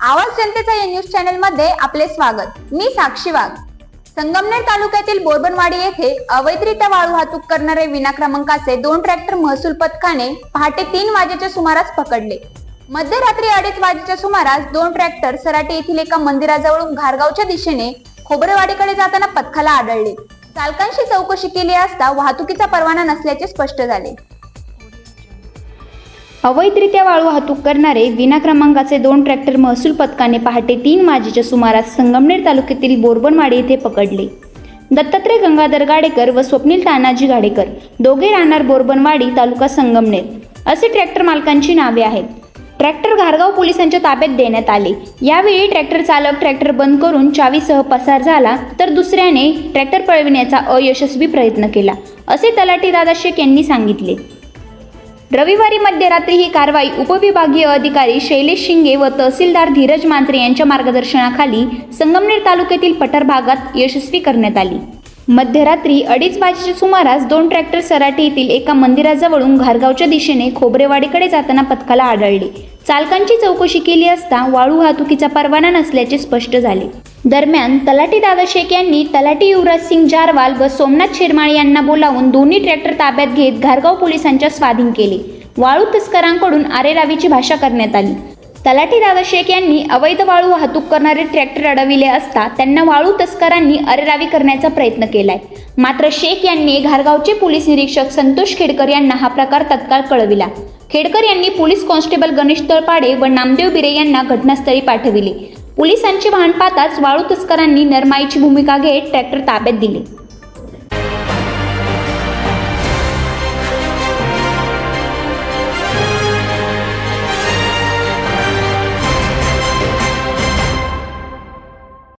आवाज जनतेचा चॅनलमध्ये आपले स्वागत. मी साक्षी वाघ. संगमनेर तालुक्यातील बोरबनवाडी येथे अवैधरित्या वाळू वाहतूक करणारे विना क्रमांकाचे दोन ट्रॅक्टर महसूल पथकाने पहाटे तीन वाजेच्या सुमारास पकडले. मध्यरात्री अडीच वाजेच्या सुमारास दोन ट्रॅक्टर सराटी येथील एका मंदिराजवळून घारगावच्या दिशेने खोबरेवाडीकडे जाताना पथकाला आढळले चालकांशी चौकशी केली असता वाहतुकीचा परवाना नसल्याचे स्पष्ट झाले. अवैधरित्या वाळू वाहतूक करणारे विना क्रमांकाचे दोन ट्रॅक्टर महसूल पथकाने पहाटे तीन वाजेच्या सुमारास संगमनेर तालुक्यातील बोरबनवाडी येथे पकडले. दत्तात्रय गंगाधर गाडेकर व स्वप्नील तानाजी गाडेकर दोघे राहणार बोरबनवाडी तालुका संगमनेर. असे ट्रॅक्टर मालकांची नावे आहेत. ट्रॅक्टर घारगाव पोलिसांच्या ताब्यात देण्यात आले. यावेळी ट्रॅक्टर चालक ट्रॅक्टर बंद करून चावीसह पसार झाला तर दुसऱ्याने ट्रॅक्टर पळविण्याचा अयशस्वी प्रयत्न केला असे तलाठी दादा शेख यांनी सांगितले. रविवारी मध्यरात्री ही कारवाई उपविभागीय अधिकारी शैलेश शिंगे व तहसीलदार धीरज मांत्रे यांच्या मार्गदर्शनाखाली संगमनेर तालुक्यातील पठार भागात यशस्वी करण्यात आली. मध्यरात्री अडीच वाजेच्या सुमारास दोन ट्रॅक्टर सराटी येथील एका मंदिराजवळून घारगावच्या दिशेने खोबरेवाडीकडे जाताना पथकाला आढळले. चालकांची चौकशी केली असता वाळू वाहतुकीचा परवाना नसल्याचे स्पष्ट झाले. दरम्यान तलाठी दादा शेख यांनी तलाठी युवराज सिंग जारवाल व सोमनाथ शिरमाळे यांना बोलावून दोन्ही ट्रॅक्टर ताब्यात घेत घारगाव पोलिसांच्या स्वाधीन केले. वाळू तस्करांकडून आरेरावीची भाषा करण्यात आली. तलाठी दादा शेख यांनी अवैध वाळू वाहतूक करणारे ट्रॅक्टर अडविले असता त्यांना वाळू तस्करांनी अरेरावी करण्याचा प्रयत्न केलाय. मात्र शेख यांनी घारगावचे पोलीस निरीक्षक संतोष खेडकर यांना हा प्रकार तत्काळ कळविला. खेडकर यांनी पोलीस कॉन्स्टेबल गणेश तळपाडे व नामदेव बिरे यांना घटनास्थळी पाठविले. पोलिसांची वाहन पाहताच वाळू तस्करांनी नरमाईची भूमिका घेत ट्रॅक्टर ताब्यात दिले.